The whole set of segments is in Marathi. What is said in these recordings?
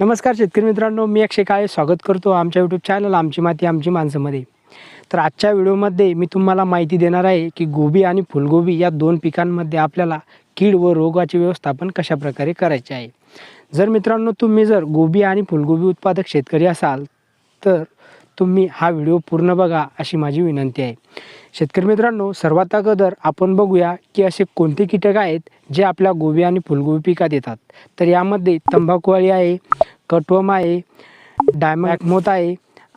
नमस्कार शेतकरी मित्रांनो मी अक्षय काळे स्वागत करतो आमच्या यूट्यूब चॅनल आमची माती आमची माणसंमध्ये. तर आजच्या व्हिडिओमध्ये मी तुम्हाला माहिती देणार आहे की गोबी आणि फुलगोबी या दोन पिकांमध्ये आपल्याला कीड व रोगाचे व्यवस्थापन कशा प्रकारे करायचे आहे. जर मित्रांनो तुम्ही जर गोबी आणि फुलगोबी उत्पादक शेतकरी असाल तर तुम्ही हा व्हिडिओ पूर्ण बघा अशी माझी विनंती आहे. शेतकरी मित्रांनो सर्वात अगोदर आपण बघूया की असे कोणते कीटक आहेत जे आपल्या गोबी आणि फुलगोबी पिकात येतात. तर यामध्ये तंबाखूवाळी आहे कटवम आहे डायमॅकमोत आहे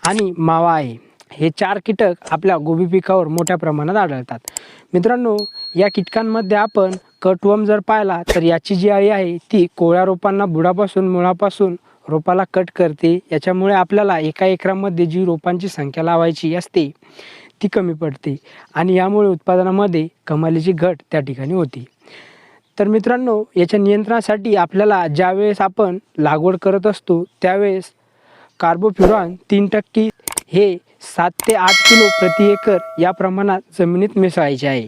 आणि मावा आहे. हे चार कीटक आपल्या गोबी पिकावर मोठ्या प्रमाणात आढळतात. मित्रांनो या कीटकांमध्ये आपण कटवम जर पाहिला तर याची जी अळी आहे ती कोळ्या रोपांना बुडापासून मुळापासून रोपाला कट करते. याच्यामुळे आपल्याला एका एकरामध्ये जी रोपांची संख्या लावायची असते ती कमी पडते आणि यामुळे उत्पादनामध्ये कमालीची घट त्या ठिकाणी होती. तर मित्रांनो याच्या नियंत्रणासाठी आपल्याला ज्यावेळेस आपण लागवड करत असतो त्यावेळेस कार्बोफ्युरॉन तीन टक्के हे सात ते आठ किलो प्रति एकर या प्रमाणात जमिनीत मिसळायचे आहे.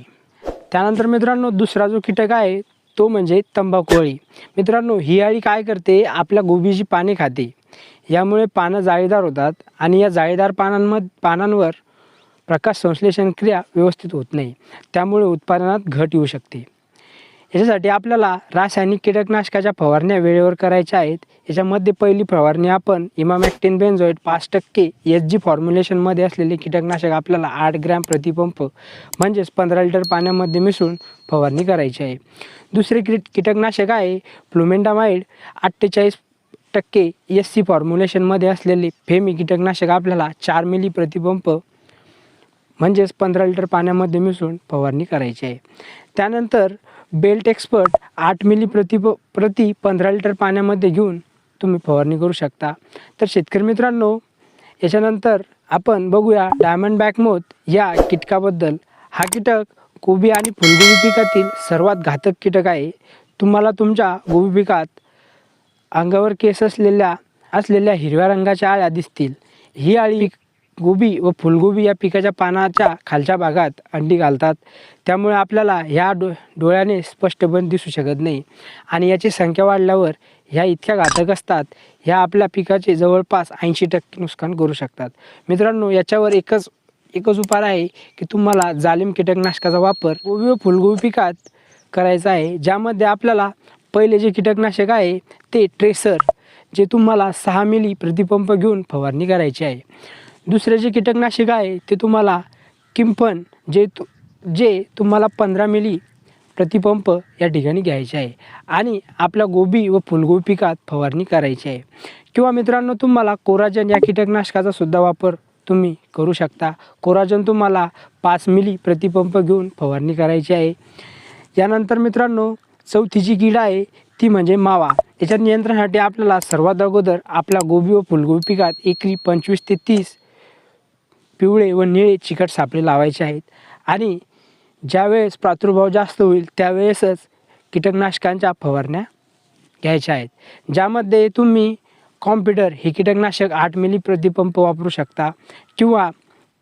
त्यानंतर मित्रांनो दुसरा जो कीटक आहे तो म्हणजे तंबाखू अळी मित्रांनो ही अळी काय करते? आपल्या गोबीची पाने खाते. यामुळे पानं जाळीदार होतात आणि या जाळीदार पानांम पानांवर प्रकाश संश्लेषण क्रिया व्यवस्थित होत नाही. त्यामुळे उत्पादनात घट येऊ शकते. याच्यासाठी आपल्याला रासायनिक कीटकनाशकाच्या फवारण्या वेळेवर करायच्या आहेत. याच्यामध्ये पहिली फवारणी आपण इमामॅक्टिन बेन्झॉईट पाच टक्के एस जी फॉर्म्युलेशनमध्ये असलेले कीटकनाशक आपल्याला आठ ग्रॅम प्रतिपंप म्हणजेच पंधरा लिटर पाण्यामध्ये मिसळून फवारणी करायची आहे. दुसरे कीट कीटकनाशक आहे फ्लुमेंडामाइड अठ्ठेचाळीस टक्के एस सी फॉर्म्युलेशनमध्ये असलेले फेमी कीटकनाशक आपल्याला चार मिली प्रतिपंप म्हणजेच पंधरा लिटर पाण्यामध्ये मिसळून फवारणी करायची आहे. त्यानंतर बेल्ट एक्सपर्ट आठ मिली प्रति प्रति पंधरा लिटर पाण्यामध्ये घेऊन तुम्ही फवारणी करू शकता. तर शेतकरी मित्रांनो याच्यानंतर आपण बघूया डायमंड बॅकमोथ या कीटकाबद्दल. हा कीटक कोबी आणि फुलगोबी पिकातील सर्वात घातक कीटक आहे. तुम्हाला तुमच्या गोबी पिकात अंगावर केस असलेल्या असलेल्या हिरव्या रंगाच्या आळ्या दिसतील. ही आळी गोबी व फुलगोबी या पिकाच्या पानाच्या खालच्या भागात अंडी घालतात. त्यामुळे आपल्याला ह्या डो डोळ्याने स्पष्टपणे दिसू शकत नाही. आणि याची संख्या वाढल्यावर ह्या इतक्या घातक असतात ह्या आपल्या पिकाचे जवळपास ऐंशी टक्के नुकसान करू शकतात. मित्रांनो याच्यावर एकच एकच उपाय आहे की तुम्हाला जालिम कीटकनाशकाचा वापर गोबी व फुलगोबी पिकात करायचा आहे. ज्यामध्ये आपल्याला पहिले जे कीटकनाशक आहे ते ट्रेसर जे तुम्हाला सहा मिली प्रतिपंप घेऊन फवारणी करायची आहे. दुसरे जे कीटकनाशक आहे ते तुम्हाला किंपन जे तु जे तुम्हाला पंधरा मिली प्रतिपंप या ठिकाणी घ्यायचे आहे. आणि आपल्या गोबी व फुलगोबी पिकात फवारणी करायची आहे. किंवा मित्रांनो तुम्हाला कोराजन या कीटकनाशकाचा सुद्धा वापर तुम्ही करू शकता. कोराजन तुम्हाला पाच मिली प्रतिपंप घेऊन फवारणी करायची आहे. यानंतर मित्रांनो चौथी जी कीड आहे ती म्हणजे मावा. याच्या नियंत्रणासाठी आपल्याला सर्वात अगोदर आपल्या गोबी व फुलगोबी पिकात एकरी पंचवीस ते तीस पिवळे व निळे चिकट सापळे लावायचे आहेत. आणि ज्यावेळेस प्रादुर्भाव जास्त होईल त्यावेळेसच कीटकनाशकांच्या फवारण्या घ्यायच्या आहेत. ज्यामध्ये तुम्ही कॉम्प्युटर हे कीटकनाशक आठ मिली प्रतिपंप वापरू शकता किंवा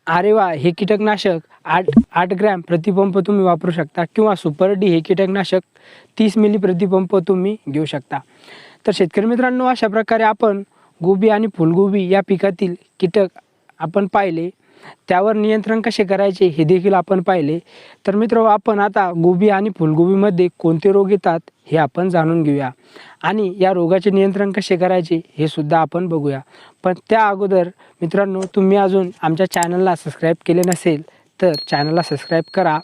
आरेवा हे कीटकनाशक आठ आठ ग्रॅम प्रतिपंप तुम्ही वापरू शकता किंवा सुपर डी हे कीटकनाशक तीस मिली प्रतिपंप तुम्ही घेऊ शकता. तर शेतकरी मित्रांनो अशा प्रकारे आपण गोबी आणि फुलगोबी या पिकातील कीटक आपण पाहिले. त्यावर नियंत्रण कसे करायचे हे देखील आपण पाहिले. तर मित्र आपण आता गोबी आणि फुलगोबीमध्ये कोणते रोग येतात हे आपण जाणून घेऊया. आणि या रोगाचे नियंत्रण कसे करायचे हे सुद्धा आपण बघूया. पण त्या अगोदर मित्रांनो तुम्ही अजून आमच्या चॅनलला सबस्क्राईब केले नसेल तर चॅनलला सबस्क्राईब करा.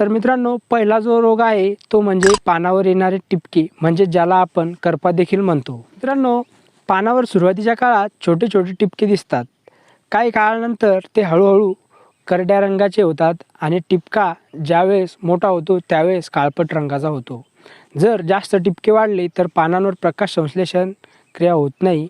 तर मित्रांनो पहिला जो रोग आहे तो म्हणजे पानावर येणारे टिपके म्हणजे ज्याला आपण करपा देखील म्हणतो. मित्रांनो पानावर सुरुवातीच्या काळात छोटे छोटे टिपके दिसतात. काही काळानंतर ते हळूहळू करड्या रंगाचे होतात आणि टिपका ज्यावेळेस मोठा होतो त्यावेळेस काळपट रंगाचा होतो. जर जास्त टिपके वाढले तर पानांवर प्रकाश संश्लेषण क्रिया होत नाही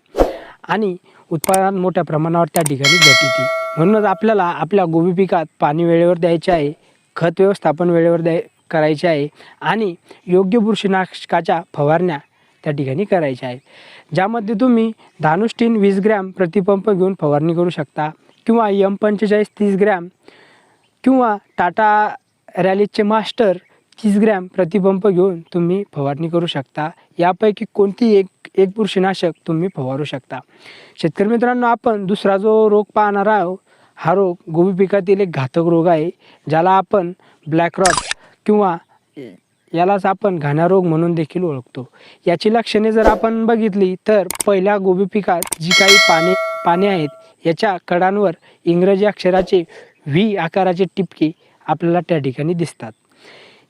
आणि उत्पादन मोठ्या प्रमाणावर त्या ठिकाणी घट येते. म्हणूनच आपल्याला आपल्या गोबी पिकात पाणी वेळेवर द्यायचे आहे खत व्यवस्थापन वेळेवर द्याय करायचे आहे आणि योग्य बुरशीनाशकाच्या फवारण्या त्या ठिकाणी करायचे आहे ज्यामध्ये तुम्ही धानुष्टीन वीस ग्रॅम प्रतिपंप घेऊन फवारणी करू शकता किंवा यम पंचेचाळीस तीस ग्रॅम किंवा टाटा रॅलीजचे मास्टर तीस ग्रॅम प्रतिपंप घेऊन तुम्ही फवारणी करू शकता. यापैकी कोणती एक एक बुरशीनाशक तुम्ही फवारू शकता. शेतकरी मित्रांनो आपण दुसरा जो रोग पाहणार आहोत हा रोग गोबी पिकातील एक घातक रोग आहे ज्याला आपण ब्लॅक रॉट किंवा यालाच आपण घाणारोग म्हणून देखील ओळखतो. याची लक्षणे जर आपण बघितली तर पहिल्या गोबी पिकात जी काही पाने पाने आहेत याच्या कडांवर इंग्रजी अक्षराचे व्ही आकाराचे टिपके आपल्याला त्या ठिकाणी दिसतात.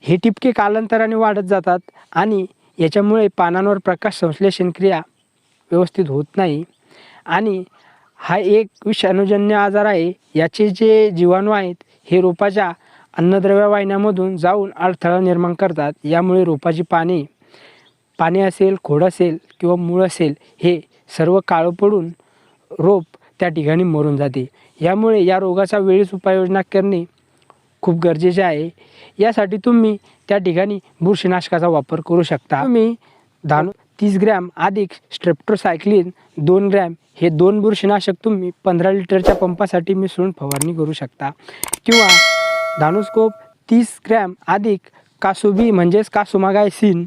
हे टिपके कालांतराने वाढत जातात आणि याच्यामुळे पानांवर प्रकाश संश्लेषण क्रिया व्यवस्थित होत नाही. आणि हा एक विषाणूजन्य आजार आहे याचे जे जीवाणू आहेत हे रोपाच्या अन्नद्रव्य वाहिन्यामधून जाऊन अडथळा निर्माण करतात. यामुळे रोपाची पाने पाने असेल खोड असेल किंवा मूळ असेल हे सर्व काळं पडून रोप त्या ठिकाणी मरून जाते. यामुळे या रोगाचा वेळीच उपाययोजना करणे खूप गरजेचे आहे. यासाठी तुम्ही त्या ठिकाणी बुरशीनाशकाचा वापर करू शकता. तुम्ही धान तीस ग्रॅम अधिक स्ट्रेप्टोसायक्लिन दोन ग्रॅम हे दोन बुरशीनाशक तुम्ही पंधरा लिटरच्या पंपासाठी मिसळून फवारणी करू शकता. किंवा धानुस्कोप तीस ग्रॅम अधिक कासुबी म्हणजेच कासुमागायसिन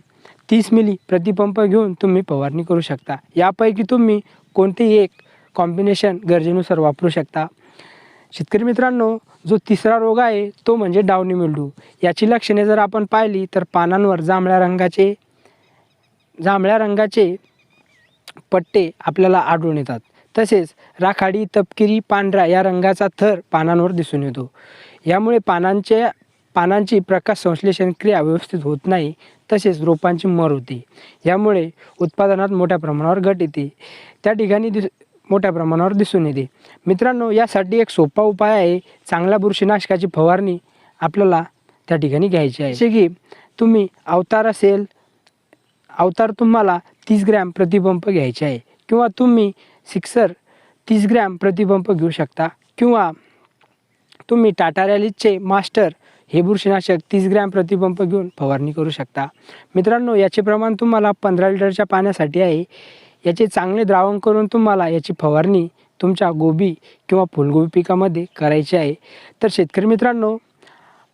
तीस मिली प्रतिपंप घेऊन तुम्ही फवारणी करू शकता. यापैकी तुम्ही कोणतेही एक कॉम्बिनेशन गरजेनुसार वापरू शकता. शेतकरी मित्रांनो जो तिसरा रोग आहे तो म्हणजे डावणी मिल्डू याची लक्षणे जर आपण पाहिली तर पानांवर जांभळ्या रंगाचे जांभळ्या रंगाचे पट्टे आपल्याला आढळून येतात. तसेच राखाडी तपकिरी पांढरा या रंगाचा थर पानांवर दिसून येतो. यामुळे पानांच्या पानांची प्रकाश संश्लेषण क्रिया व्यवस्थित होत नाही तसेच रोपांची मर होते. यामुळे उत्पादनात मोठ्या प्रमाणावर घट येते. त्या ठिकाणी दिस मोठ्या प्रमाणावर दिसून येते. मित्रांनो यासाठी एक सोपा उपाय आहे चांगल्या बुरशीनाशकाची फवारणी आपल्याला त्या ठिकाणी घ्यायची आहे. जसे की तुम्ही अवतार असेल अवतार तुम्हाला तीस ग्रॅम प्रतिपंप घ्यायचे आहे. किंवा तुम्ही सिक्सर तीस ग्रॅम प्रतिपंप घेऊ शकता. किंवा तुम्ही टाटा रॅलीजचे मास्टर हे बुरशीनाशक तीस ग्रॅम प्रतिपंप घेऊन फवारणी करू शकता. मित्रांनो याचे प्रमाण तुम्हाला पंधरा लिटरच्या पाण्यासाठी आहे. याचे चांगले द्रावण करून तुम्हाला याची फवारणी तुमच्या गोबी किंवा फुलगोबी पिकामध्ये करायची आहे. तर शेतकरी मित्रांनो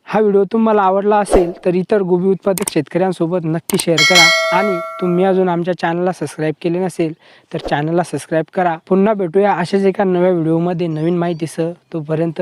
हा व्हिडिओ तुम्हाला आवडला असेल तर इतर गोबी उत्पादक शेतकऱ्यांसोबत नक्की शेअर करा. आणि तुम्ही अजून आमच्या चॅनलला सबस्क्राईब केले नसेल तर चॅनलला सबस्क्राईब करा. पुन्हा भेटूया अशाच एका नव्या व्हिडिओमध्ये नवीन माहितीसह. तोपर्यंत